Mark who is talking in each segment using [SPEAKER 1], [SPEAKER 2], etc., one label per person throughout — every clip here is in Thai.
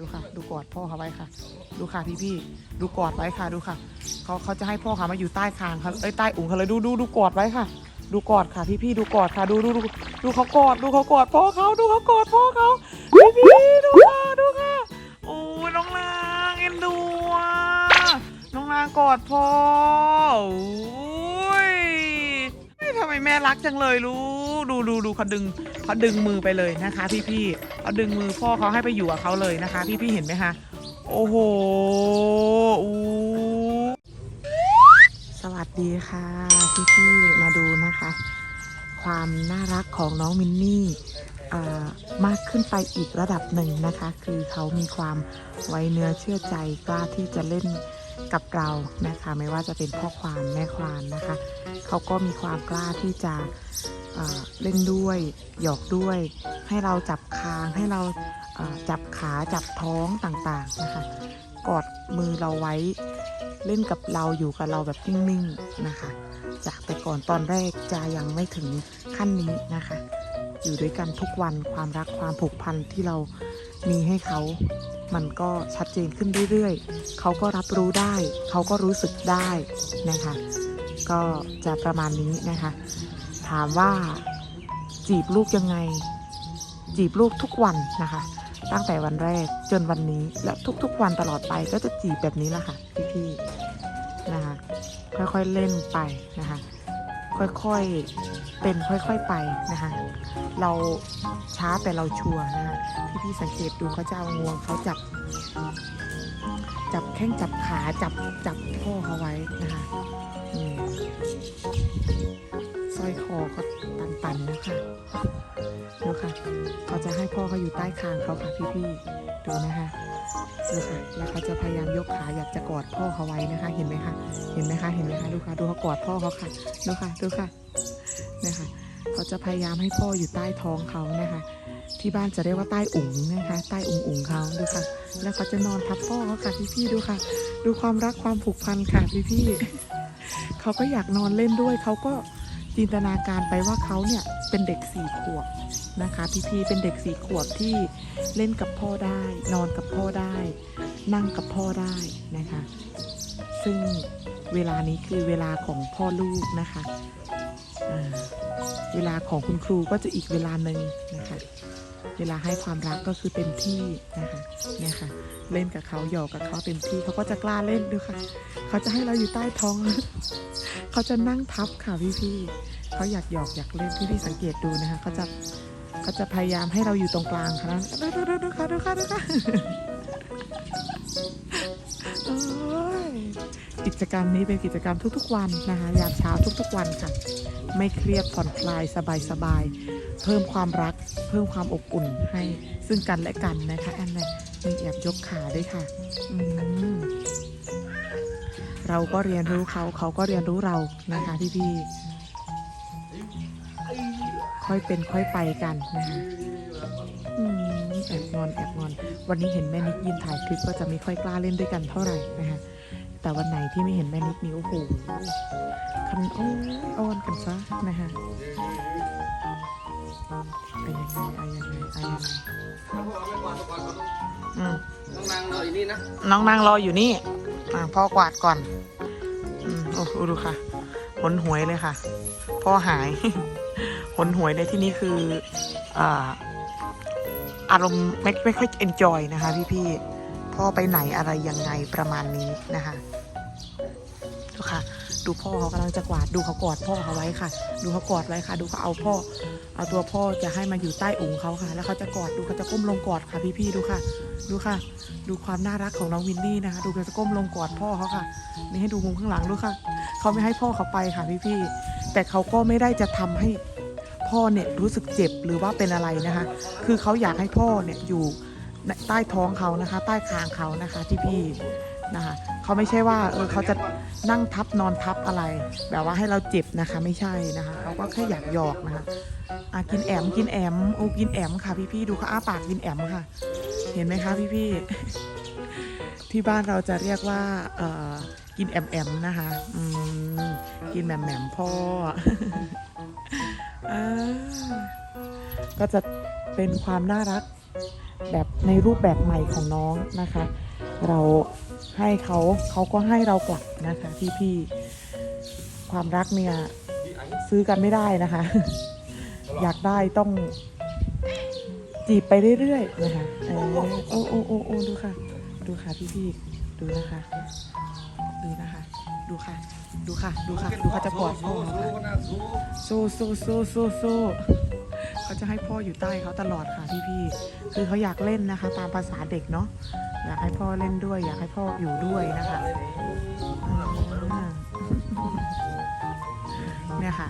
[SPEAKER 1] ดูค่ะ ดูกอดพ่อเขาไว้ค่ะ ดูค่ะพี่พี่ดูกอดไว้ค่ะดูค่ะเขาเขาจะให้พ่อเขามาอยู่ใต้คางเขาเอ้ยใต้อุ่งเขาเลยดูดูดูกอดไว้ค่ะ ดูกอดค่ะพี่พี่ดูกอดค่ะดูดูดูดูเขากอดดูเขากอดพ่อเขาดูเขากอดพ่อเขาพี่พี่ดูค่ะดูค่ะโอ้ยน้องนางเอ็นดูอะน้องนางกอดพ่อโอ้ยทำไมแม่รักจังเลยลูกดูดูดูเขาดึงเขาดึงมือไปเลยนะคะ พี่พี่ เขาดึงมือพ่อเขาให้ไปอยู่กับเขาเลยนะคะ พี่พี่ๆเห็นไหมคะ โอ้โหอู้สวัสดีค่ะพี่พี่ๆมาดูนะคะ ความน่ารักของน้องมินนี่มากขึ้นไปอีกระดับหนึ่งนะคะ คือเขามีความไว้เนื้อเชื่อใจกล้าที่จะเล่นกับเรานะคะ ไม่ว่าจะเป็นพ่อควานแม่ควานนะคะ เขาก็มีความกล้าที่จะ เล่นด้วยหยอกด้วย ให้เราจับคางให้เราจับขาจับท้องต่างๆนะคะกอดมือเราไว้เล่นกับเราอยู่กับเราแบบนิ่งๆนะคะ จากแต่ก่อนตอนแรกจะยังไม่ถึงขั้นนี้นะคะ อยู่ด้วยกันทุกวันความรักความผูกพันที่เรามีให้เขา มันก็ชัดเจนขึ้นเรื่อยๆ เขาก็รับรู้ได้ เขาก็รู้สึกได้นะคะ ก็จะประมาณนี้นะคะามว่าจีบลูกยังไง จีบลูกทุกวันนะคะ ตั้งแต่วันแรกจนวันนี้และทุกๆวันตลอดไปก็จะจีบแบบนี้แหละค่ะพี่ๆนะคะค่อยๆเล่นไปนะคะ ค่อยๆเป็นค่อยๆไปนะคะ เราช้าแต่เราชัวร์นะคะพี่ๆสังเกตดูเขาจะเอางวงเขาจับจับแข้งจับขาจับจับพ่อเขาไว้นะคะ ร้อยคอก็ตันๆนะคะดูค่ะเขาจะให้พ่อเขาอยู่ใต้คางเขาค่ะพี่ๆดูนะคะดูค่ะแล้วเขาจะพยายามยกขาอยากจะกอดพ่อเขาไว้นะคะ เห็นไหมคะเห็นไหมคะเห็นไหมคะดูค่ะดูเขากอดพ่อเขาค่ะดูค่ะดูค่ะนะคะเขาจะพยายามให้พ่ออยู่ใต้ท้องเขานะคะ ที่บ้านจะเรียกว่าใต้อุ๋งนะคะ ใต้อุ๋งอุ๋งเขาดูค่ะ แล้วเขาจะนอนทับพ่อเขาค่ะพี่ๆดูค่ะ ดูความรักความผูกพันค่ะพี่ๆเขาก็อยากนอนเล่นด้วยเขาก็ จินตนาการไปว่าเขาเนี่ยเป็นเด็กสี่ขวบนะคะพี่พีเป็นเด็กสี่ขวบที่เล่นกับพ่อได้ นอนกับพ่อได้ นั่งกับพ่อได้นะคะ ซึ่งเวลานี้คือเวลาของพ่อลูกนะคะเวลาของคุณครูก็จะอีกเวลาหนึ่งนะคะ เวลาให้ความรักก็คือเต็มที่นะคะเนี่ยค่ะ เล่นกับเขาหยอกกับเขาเต็มที่เขาก็จะกล้าเล่นด้วยค่ะ เขาจะให้เราอยู่ใต้ท้อง เขาจะนั่งทับค่ะพี่พี่เขาอยากหยอกอยากเล่นพี่พี่สังเกตดูนะคะเขาจะก็จะพยายามให้เราอยู่ตรงกลางค่ะดูดูดูดูค่ะดูค่ะดูค่ะกิจกรรมนี้เป็นกิจกรรมทุกๆวันนะคะยามเช้าทุกๆวันค่ะ ไม่เครียดผ่อนคลายสบายๆ เพิ่มความรัก เพิ่มความอบอุ่นให้ซึ่งกันและกันนะคะแอนนี้มีแอบยกขาด้วยค่ะ อืม เราก็เรียนรู้เขาเขาก็เรียนรู้เรานะคะพี่ๆค่อยเป็นค่อยไปกันนะคะแอบงอนแอบงอน วันนี้เห็นแม่นิดยืนถ่ายคลิปก็จะไม่ค่อยกล้าเล่นด้วยกันเท่าไหร่นะคะแต่วันไหนที่ไม่เห็นแม่นิดนี่โอ้โหคันโอ้อ้อนกันซะนะคะเอายังไงเอายังไงเอายังไง อืม
[SPEAKER 2] น้องนางรออยู่นี่นะ
[SPEAKER 1] น้องนางรออยู่นี่ อะพ่อกวาดก่อน อืมโอ้โหดูค่ะหนหวยเลยค่ะ พ่อหาย หนหวยในที่นี้คืออ่าอารมณ์ไม่ไม่ค่อยเอนจอยนะคะ พี่พี่ๆพ่อไปไหนอะไรยังไงประมาณนี้นะคะดูค่ะ ดูพ่อเขากำลังจะกวาดดูเขากอดพ่อเขาไว้ค่ะ ดูเขากอดไว้ค่ะ ดูเขาเอาพ่อ เอาตัวพ่อจะให้มาอยู่ใต้องค์เขาค่ะ แล้วเขาจะกอดดูเขาจะก้มลงกอดค่ะพี่พี่ๆดูค่ะ ดูค่ะ ดูความน่ารักของน้องวินนี่นะคะ ดูเขาจะก้มลงกอดพ่อเขาค่ะ นี่ให้ดูมุมข้างหลังดูค่ะ เขาไม่ให้พ่อเขาไปค่ะพี่พี่ๆแต่เขาก็ไม่ได้จะทำให้พ่อเนี่ยรู้สึกเจ็บหรือว่าเป็นอะไรนะคะ คือเขาอยากให้พ่อเนี่ยอยู่ใต้ท้องเขานะคะ ใต้คางเขานะคะที่พี่นะคะเขาไม่ใช่ว่าเออเขาจะ นั่งทับนอนทับอะไร แบบว่าให้เราเจ็บนะคะไม่ใช่นะคะเขาก็แค่อยากหยอกนะคะอะกินแอมกินแอมโอ้กินแอมค่ะ พี่พี่ๆดูเขาอ้าปากกินแอมค่ะ เห็นไหมคะพี่พี่ๆที่บ้านเราจะเรียกว่าเอ่อกินแอมแอมนะคะอืมกินแหม่มแหม่มพ่อก็จะเป็นความน่ารักแบบในรูปแบบใหม่ของน้องนะคะ เราให้เขาเขาก็ให้เรากลับนะคะพี่พี่ๆความรักเนี่ยซื้อกันไม่ได้นะคะ อยากได้ต้องจีบไปเรื่อยๆนะคะเออโอ้โอ้โอ้โอ้ดูค่ะ ดูค่ะพี่พี่ๆดูนะคะ ดูนะคะ ดูค่ะ ดูค่ะ ดูค่ะ ดูเขาจะกอดพ่อค่ะสู้สู้สู้สู้สู้เขาจะให้พ่ออยู่ใต้เขาตลอดค่ะพี่พี่ๆคือเขาอยากเล่นนะคะ ตามภาษาเด็กเนาะ อยากให้พ่อเล่นด้วย อยากให้พ่ออยู่ด้วยนะคะอืมเนี่ยค่ะ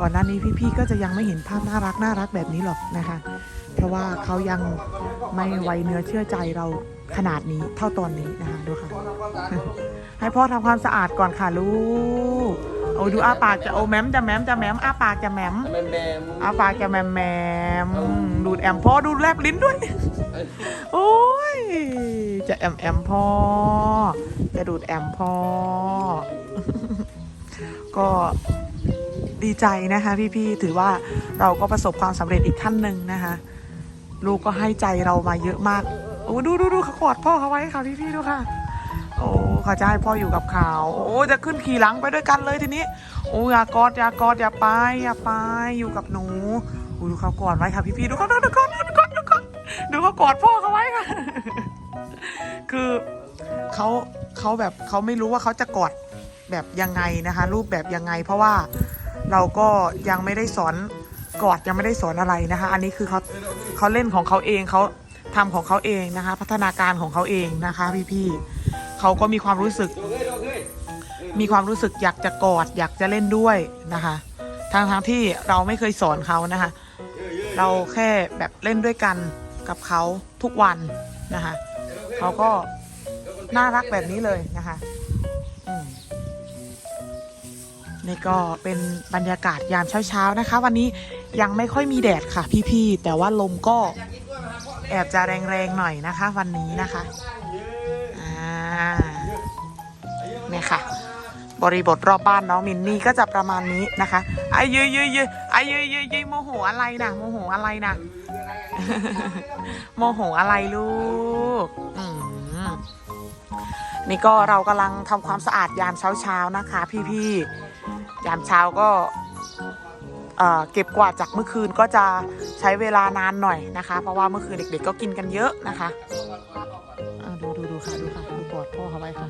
[SPEAKER 1] ก่อนหน้านี้พี่ๆก็จะยังไม่เห็นภาพน่ารักน่ารักแบบนี้หรอกนะคะ เพราะว่าเขายังไม่ไวเนื้อเชื่อใจเราขนาดนี้เท่าตอนนี้นะคะดูค่ะ ให้พ่อทำความสะอาดก่อนค่ะลูกโอ้ดูอ้าปากจะโอ้แมมจะแมมจะแมมอ้าปากจะแมม
[SPEAKER 2] แมมแมม
[SPEAKER 1] อ้าปากจะแมมแมมดูดแอมพ่อดูแลบลิ้นด้วย โอ้ย จะแอมแอมพ่อ จะดูดแอมพ่อ ก็ดีใจนะคะ พี่ๆ ถือว่าเราก็ประสบความสำเร็จอีกขั้นหนึ่งนะคะ ลูกก็ให้ใจเรามาเยอะมาก โอ้ดูดูดูเขากอดพ่อเขาไว้ค่ะพี่ๆ ดูค่ะ โอ้เขาจะให้พ่ออยู่กับเขาโอ้จะขึ้นขี่หลังไปด้วยกันเลยทีนี้ โอ้อย่ากอดอย่ากอดอย่าไปอย่าไปอยู่กับหนูโอ้ดูเขากอดไว้ค่ะพี่ๆ ดูเขาดูดูกอดดูกอดดูกอ ดดูเขากอดพ่อเขาไว้ค่ะ คือเขาเขาแบบเขาไม่รู้ว่าเขาจะกอดแบบยังไงนะคะ รูปแบบยังไง เพราะว่าเราก็ยังไม่ได้สอนกอดยังไม่ได้สอนอะไรนะคะ อันนี้คือเขาเขาเล่นของเขาเองเขาทำของเขาเองนะคะ พัฒนาการของเขาเองนะคะ พี่ๆเขาก็มีความรู้สึก มีความรู้สึกอยากจะกอด อยากจะเล่นด้วยนะคะทางทางที่เราไม่เคยสอนเขานะคะ เราแค่แบบเล่นด้วยกัน กับเขาทุกวันนะคะเขาก็น่ารักแบบนี้เลยนะคะนี่ก็เป็นบรรยากาศยามเช้าๆนะคะ วันนี้ยังไม่ค่อยมีแดดค่ะ พี่ๆแต่ว่าลมก็แอบจะแรงๆหน่อยนะคะ วันนี้นะคะอ่าเนี่ยค่ะ บริบทรอบบ้านน้องมินนี่ก็จะประมาณนี้นะคะไอ้ยืยยืยยืยไอ้ยืยยืยยืยโมโหอะไรนะโมโหอะไรนะโมโหอะไรลูกนี่ก็เรากำลังทำความสะอาดยามเช้าๆนะคะ พี่ๆยามเช้าก็เเก็บกวาดจากเมื่อคืนก็จะใช้เวลานานหน่อยนะคะ เพราะว่าเมื่อคืนเด็กๆก็กินกันเยอะนะคะ ไว้ค่ะ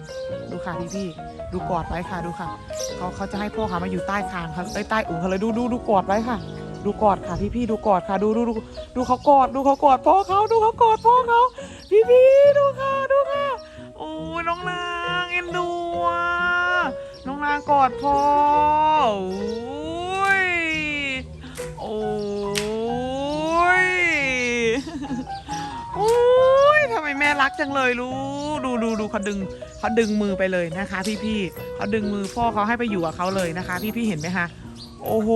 [SPEAKER 1] ดูค่ะพี่ๆดูกอดไว้ค่ะดูค่ะเขาเขาจะให้พ่อเขามาอยู่ใต้คางเขาเอ้ใต้อุ่งเขาเลยดูดูดูกอดไว้ค่ะ ดูกอดค่ะพี่ๆดูกอดค่ะดูดูดูดูเขากอดดูเขากอดพ่อเขาดูเขากอดพ่อเขาพี่ๆดูค่ะดูค่ะโอ้ยน้องนางเอ็นดูอะน้องนางกอดพ่อ รักจังเลยลูกดูดูดูเขาดึงเขาดึงมือไปเลยนะคะ พี่ๆเขาดึงมือพ่อเขาให้ไปอยู่กับเขาเลยนะคะ พี่ๆเห็นไหมคะโอ้โห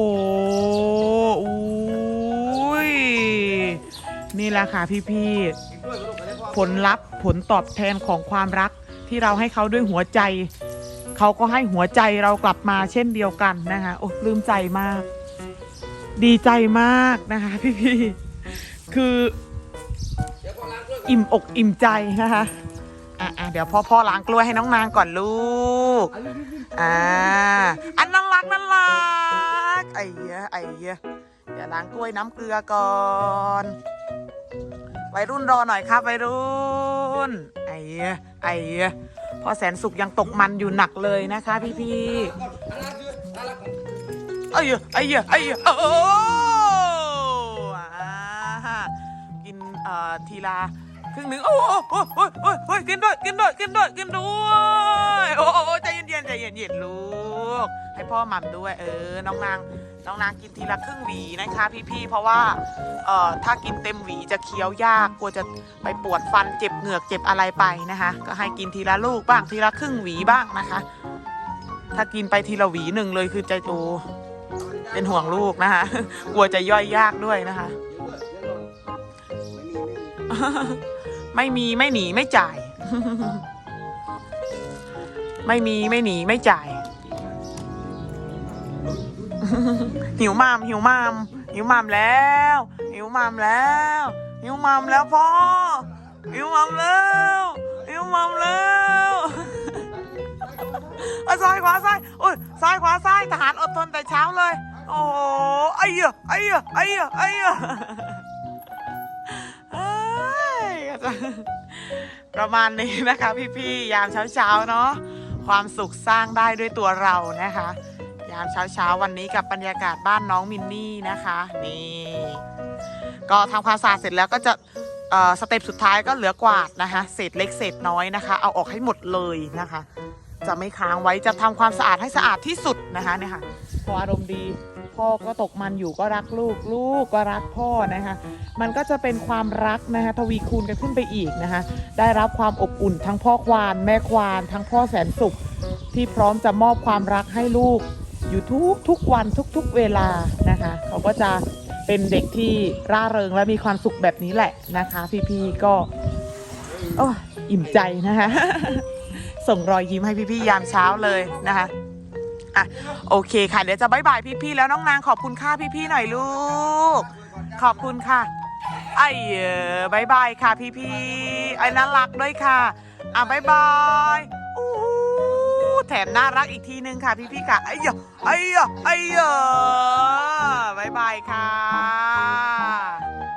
[SPEAKER 1] อุ้ยนี่แหละค่ะพี่ๆผลลัพธ์ผลตอบแทนของความรักที่เราให้เขาด้วยหัวใจ เขาก็ให้หัวใจเรากลับมาเช่นเดียวกันนะคะโอ้ลืมใจมาก ดีใจมากนะคะ พี่ๆคือ อิ่มอกอิ่มใจนะคะอะอะเดี๋ยวพ่อพ่อล้างกล้วยให้น้องนางก่อนลูกอ่าอันน่ารักน่ารักไอ้เหี้ยไอ้เหี้ยเดี๋ยวล้างกล้วยน้ำเกลือก่อนวัยรุ่นรอหน่อยครับวัยรุ่น ไอ้เหี้ยไอ้เหี้ยพ่อแสนสุขยังตกมันอยู่หนักเลยนะคะ พี่พี่ๆไอ้เหี้ยไอ้เหี้ยไอ้เหี้ยโอ้อ่ากินเอ่อทีละค รึ่งหนึ่งโอ้โหโอ้โหโอ้โหโอ้โหกินด้วยกินด้วยกินด้วยกินด้วยโอ้โหใจเย็นๆใจเย็นๆลูกให้พ่อหม่ำด้วย เออน้องนางน้องนางกินทีละครึ่งหวีนะคะ พี่ๆเพราะว่าเอ่อถ้ากินเต็มหวีจะเคี้ยวยากกลัวจะไปปวดฟันเจ็บเหงือกเจ็บอะไรไปนะคะ ก็ให้กินทีละลูกบ้างทีละครึ่งหวีบ้างนะคะ ถ้ากินไปทีละหวีหนึ่งเลยคือใจโตเป็นห่วงลูกนะคะ กลัวจะย่อยยากด้วยนะคะ ไม่มีไม่หนีไม่จ่าย ไม่มีไม่หนีไม่จ่าย หิวมามหิวมามหิวหมัมแล้ว หิวหมัมแล้ว หิวหมัมแล้วพ่อหิวหมัมแล้วหิวหมัมแล้วเอาซ้ายขวาซ้ายโอ้ยซ้ายขวาซ้ายทหารอดทนแต่เช้าเลย โอ้โหไอ้เหี้ยไอ้เหี้ยไอ้เหี้ยไอ้เหี้ย ยประมาณนี้นะคะ พี่ๆยามเช้าๆเนาะความสุขสร้างได้ด้วยตัวเรานะคะ ยามเช้าๆวันนี้กับบรรยากาศบ้านน้องมินนี่นะคะนี่ก็ทำความสะอาดเสร็จแล้วก็จะสเต็ปสุดท้ายก็เหลือกวาดนะคะ เศษเล็กเศษน้อยนะคะ เอาออกให้หมดเลยนะคะ จะไม่ค้างไว้จะทำความสะอาดให้สะอาดที่สุดนะคะเนี่ยค่ะพออารมณ์ดี พ่อก็ตกมันอยู่ก็รักลูกลูกก็รักพ่อนะคะ มันก็จะเป็นความรักนะคะทวีคูณกันขึ้นไปอีกนะคะ ได้รับความอบอุ่นทั้งพ่อควานแม่ควาน ทั้งพ่อแสนสุข ที่พร้อมจะมอบความรักให้ลูก อยู่ทุกทุกวันทุกๆเวลานะคะ เขาก็จะเป็นเด็กที่ร่าเริงและมีความสุขแบบนี้แหละนะคะ พี่ๆก็อิ่มใจนะคะส่งรอยยิ้มให้พี่ๆยามเช้าเลยนะคะ อะโอเคค่ะ เดี๋ยวจะบายบายพี่ๆแล้วน้องนางขอบคุณค่าพี่ๆหน่อยลูก ขอบคุณค่ะ ไอ้เออบายบายค่ะพี่ๆไอ้น่ารักด้วยค่ะ อะบายบายอู้แถมน่ารักอีกทีนึงค่ะพี่ๆค่ะไอ้เหี้ไอ้เหี้ไอ้เหี้บายบายค่ะ